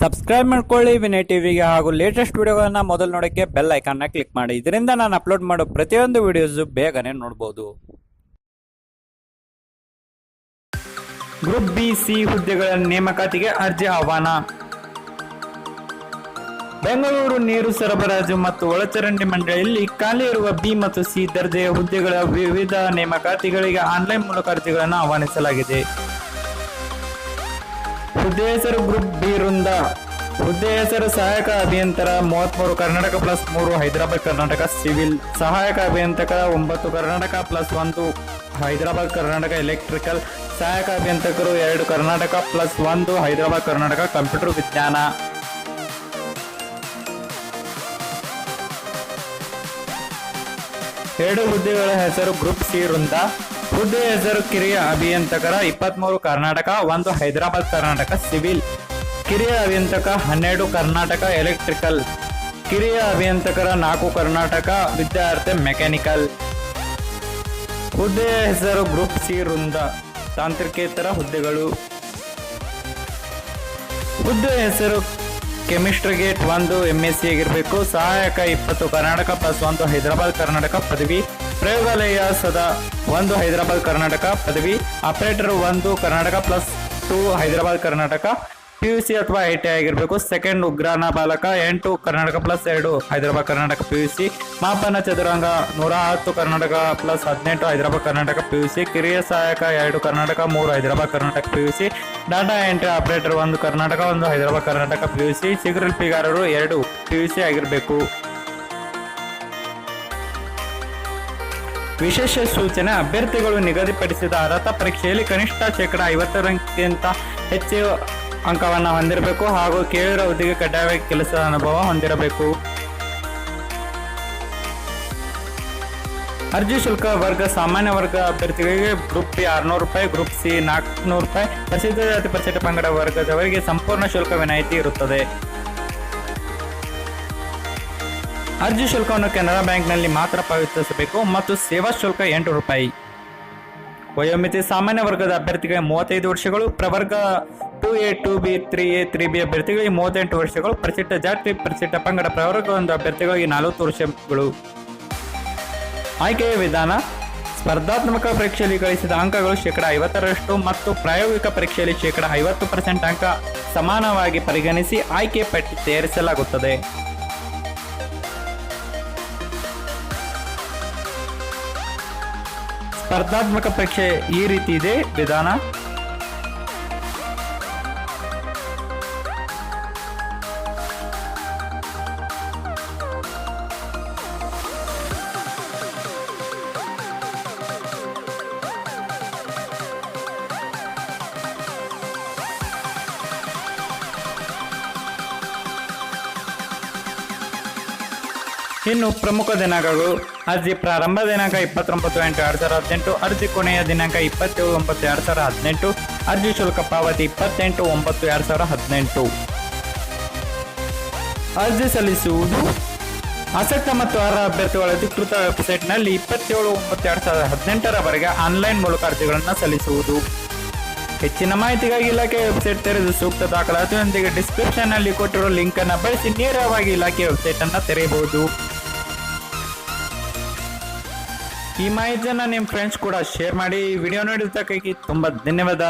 Subscribe ಮಾಡ್ಕೊಳ್ಳಿ. ವಿನಯ್ ಟಿವಿಗೆ ಹಾಗೂ ಲೇಟೆಸ್ಟ್ ವಿಡಿಯೋಗಳನ್ನ ಮೊದಲು ನೋಡೋಕ್ಕೆ ಬೆಲ್ ಐಕಾನ್ನ ಕ್ಲಿಕ್ ಮಾಡಿ. ಇದರಿಂದ ನಾನು ಅಪ್ಲೋಡ್ ಮಾಡೋ ಪ್ರತಿಯೊಂದು ವಿಡಿಯೋಸು ಬೇಗನೆ ನೋಡ್ಬೋದು. ಗ್ರೂಪ್ ಬಿ ಸಿ ಹುದ್ದೆಗಳ ನೇಮಕಾತಿಗೆ ಅರ್ಜಿ ಆಹ್ವಾನ. ಬೆಂಗಳೂರು ನೀರು ಸರಬರಾಜು ಮತ್ತು ಒಳಚರಂಡಿ ಮಂಡಳಿಯಲ್ಲಿ ಖಾಲಿ ಇರುವ ಬಿ ಮತ್ತು ಸಿ ದರ್ಜೆಯ ಹುದ್ದೆಗಳ ವಿವಿಧ ನೇಮಕಾತಿಗಳಿಗೆ ಆನ್ಲೈನ್ ಮೂಲಕ ಅರ್ಜಿಗಳನ್ನು ಆಹ್ವಾನಿಸಲಾಗಿದೆ. ಹುದ್ದೆ ಹೆಸರು ಗ್ರೂಪ್ ಬಿ ವೃಂದ ಹುದ್ದೆ ಹೆಸರು ಸಹಾಯಕ ಅಭಿಯಂತರ ಮೂವತ್ಮೂರು ಕರ್ನಾಟಕ ಪ್ಲಸ್ ಮೂರು, ಹೈದರಾಬಾದ್ ಕರ್ನಾಟಕ ಸಿವಿಲ್. ಸಹಾಯಕ ಅಭಿಯಂತಕ ಒಂಬತ್ತು, ಕರ್ನಾಟಕ ಪ್ಲಸ್ ಒಂದು, ಹೈದರಾಬಾದ್ ಕರ್ನಾಟಕ ಎಲೆಕ್ಟ್ರಿಕಲ್. ಸಹಾಯಕ ಅಭಿಯಂತಕರು ಎರಡು, ಕರ್ನಾಟಕ ಪ್ಲಸ್ ಒಂದು, ಹೈದರಾಬಾದ್ ಕರ್ನಾಟಕ ಕಂಪ್ಯೂಟರ್ ವಿಜ್ಞಾನ. ಎರಡು ಹುದ್ದೆಗಳ ಹೆಸರು ಗ್ರೂಪ್ ಸಿ ವೃಂದ. ಹುದ್ದೆ ಹೆಸರು ಕಿರಿಯ ಅಭಿಯಂತಕರ ಇಪ್ಪತ್ಮೂರು ಕರ್ನಾಟಕ, ಒಂದು ಹೈದರಾಬಾದ್ ಕರ್ನಾಟಕ ಸಿವಿಲ್. ಕಿರಿಯ ಅಭಿಯಂತಕ ಹನ್ನೆರಡು ಕರ್ನಾಟಕ ಎಲೆಕ್ಟ್ರಿಕಲ್. ಕಿರಿಯ ಅಭಿಯಂತಕರ ನಾಲ್ಕು ಕರ್ನಾಟಕ ವಿದ್ಯಾರ್ಥಿ ಮೆಕ್ಯಾನಿಕಲ್. ಹುದ್ದೆಯ ಹೆಸರು ಗ್ರೂಪ್ ಸಿ ವೃಂದ, ತಾಂತ್ರಿಕೇತರ ಹುದ್ದೆಗಳು. ಹುದ್ದೆ ಹೆಸರು ಕೆಮಿಸ್ಟ್ರಿ ಗೇಟ್ ಒಂದು ಎಂಎಸ್ಸಿ ಆಗಿರಬೇಕು. ಸಹಾಯಕ ಇಪ್ಪತ್ತು ಕರ್ನಾಟಕ ಪ್ಲಸ್ ಒಂದು ಹೈದರಾಬಾದ್ ಕರ್ನಾಟಕ ಪದವಿ. ಪ್ರಯೋಗಾಲಯ ಸದಾ ಒಂದು ಹೈದರಾಬಾದ್, ಕರ್ನಾಟಕ. ಪದವಿ ಆಪರೇಟರ್ ಒಂದು, Karnataka plus two, Hyderabad, Karnataka. P U C ಅಥವಾ ಐ ಟಿ ಆಗಿರಬೇಕು. ಸೆಕೆಂಡ್ ಉಗ್ರಾಣ ಬಾಲಕ, ಎಂಟು, ಕರ್ನಾಟಕ ಪ್ಲಸ್ ಎರಡು, Hyderabad, Karnataka P U C ಮಾಪನ ಚದುರಂಗ ನೂರ ಹತ್ತು, ಕರ್ನಾಟಕ ಪ್ಲಸ್ ಹದಿನೆಂಟು, Hyderabad, Karnataka P U C ಕಿರಿಯ ಸಹಾಯಕ ಎರಡು, ಕರ್ನಾಟಕ ಮೂರು, Hyderabad, Karnataka P U C data entry operator ಒಂದು, ಕರ್ನಾಟಕ ಒಂದು, Hyderabad, Karnataka P U C ಸಿಗರಲ್ಪಿಗಾರರು ಎರಡು ಪಿ ಯು ಸಿ ಆಗಿರಬೇಕು. ವಿಶೇಷ ಸೂಚನೆ, ಅಭ್ಯರ್ಥಿಗಳು ನಿಗದಿಪಡಿಸಿದ ಅರ್ಹತಾ ಪರೀಕ್ಷೆಯಲ್ಲಿ ಕನಿಷ್ಠ ಶೇಕಡ ಐವತ್ತರಕ್ಕಿಂತ ಹೆಚ್ಚು ಅಂಕವನ್ನು ಹೊಂದಿರಬೇಕು ಹಾಗೂ ಕೇಳಿರೋ ಹುದ್ದೆಗೆ ಕಡ್ಡಾಯವಾಗಿ ಕೆಲಸದ ಅನುಭವ ಹೊಂದಿರಬೇಕು. ಅರ್ಜಿ ಶುಲ್ಕ ವರ್ಗ, ಸಾಮಾನ್ಯ ವರ್ಗ ಅಭ್ಯರ್ಥಿಗಳಿಗೆ ಗ್ರೂಪ್ ಬಿ ಆರುನೂರು ರೂಪಾಯಿ, ಗ್ರೂಪ್ ಸಿ ನಾಲ್ಕುನೂರು ರೂಪಾಯಿ. ಪರಿಶಿಷ್ಟ ಜಾತಿ ಪರಿಶಿಷ್ಟ ಪಂಗಡ ವರ್ಗದವರಿಗೆ ಸಂಪೂರ್ಣ ಶುಲ್ಕ ವಿನಾಯಿತಿ ಇರುತ್ತದೆ. ಅರ್ಜಿ ಶುಲ್ಕವನ್ನು ಕೆನರಾ ಬ್ಯಾಂಕ್ನಲ್ಲಿ ಮಾತ್ರ ಪಾವತಿಸಬೇಕು ಮತ್ತು ಸೇವಾ ಶುಲ್ಕ ಎಂಟು ರೂಪಾಯಿ. ವಯೋಮಿತಿ ಸಾಮಾನ್ಯ ವರ್ಗದ ಅಭ್ಯರ್ಥಿಗಳಿಗೆ ಮೂವತ್ತೈದು ವರ್ಷಗಳು, ಪ್ರವರ್ಗ two A, two B, three A, three B ಅಭ್ಯರ್ಥಿಗಳಿಗೆ ಮೂವತ್ತೆಂಟು ವರ್ಷಗಳು, ಪ್ರಸಿದ್ಧ ಜಾತಿ ಪ್ರಸಿದ್ಧ ಪಂಗಡ, ಪ್ರವರ್ಗ ಒಂದು ಅಭ್ಯರ್ಥಿಗಳಿಗೆ ನಲವತ್ತು ವರ್ಷಗಳು. ಆಯ್ಕೆಯ ವಿಧಾನ, ಸ್ಪರ್ಧಾತ್ಮಕ ಪರೀಕ್ಷೆಯಲ್ಲಿ ಗಳಿಸಿದ ಅಂಕಗಳು ಶೇಕಡ ಐವತ್ತರಷ್ಟು ಮತ್ತು ಪ್ರಾಯೋಗಿಕ ಪರೀಕ್ಷೆಯಲ್ಲಿ ಶೇಕಡ ಐವತ್ತು ಪರ್ಸೆಂಟ್ ಅಂಕ ಸಮಾನವಾಗಿ ಪರಿಗಣಿಸಿ ಆಯ್ಕೆ ಪಟ್ಟಿ ತಯಾರಿಸಲಾಗುತ್ತದೆ. ಸ್ಪರ್ಧಾತ್ಮಕ ಪರೀಕ್ಷೆ ಈ ರೀತಿ ಇದೆ. ವಿಧಾನ? ಇನ್ನು ಪ್ರಮುಖ ದಿನಾಂಕಗಳು. ಅರ್ಜಿ ಪ್ರಾರಂಭ ದಿನಾಂಕ ಇಪ್ಪತ್ತೊಂಬತ್ತು ಎಂಟು ಎರಡು ಸಾವಿರದ ಹದಿನೆಂಟು, ಅರ್ಜಿ ಕೊನೆಯ ದಿನಾಂಕ ಇಪ್ಪತ್ತೇಳು ಒಂಬತ್ತು ಎರಡು ಸಾವಿರದ ಹದಿನೆಂಟು, ಅರ್ಜಿ ಶುಲ್ಕ ಪಾವತಿ ಇಪ್ಪತ್ತೆಂಟು ಒಂಬತ್ತು ಎರಡು ಸಾವಿರದ ಹದಿನೆಂಟು. ಅರ್ಜಿ ಸಲ್ಲಿಸುವುದು. ಆಸಕ್ತ ಮತ್ತು ಅರ್ಹ ಅಭ್ಯರ್ಥಿಗಳ ಅಧಿಕೃತ ವೆಬ್ಸೈಟ್ನಲ್ಲಿ ಇಪ್ಪತ್ತೇಳು ಒಂಬತ್ತು ಎರಡು ಸಾವಿರದ ಹದಿನೆಂಟರವರೆಗೆ ಆನ್ಲೈನ್ ಮೂಲಕ ಅರ್ಜಿಗಳನ್ನು ಸಲ್ಲಿಸುವುದು. ಹೆಚ್ಚಿನ ಮಾಹಿತಿಗಾಗಿ ಇಲಾಖೆ ವೆಬ್ಸೈಟ್ ತೆರೆದು ಸೂಕ್ತ ದಾಖಲಾತಿಯೊಂದಿಗೆ ಡಿಸ್ಕ್ರಿಪ್ಷನ್ನಲ್ಲಿ ಕೊಟ್ಟಿರುವ ಲಿಂಕನ್ನು ಬಳಸಿ ನೇರವಾಗಿ ಇಲಾಖೆ ವೆಬ್ಸೈಟನ್ನು ತೆರೆಯಬಹುದು. ಈ ಮಾಹಿತಿಯನ್ನು ನಿಮ್ಮ ಫ್ರೆಂಡ್ಸ್ ಕೂಡ ಶೇರ್ ಮಾಡಿ ವಿಡಿಯೋ ನೋಡಿದ್ದಕ್ಕಾಗಿ ತುಂಬ ಧನ್ಯವಾದ.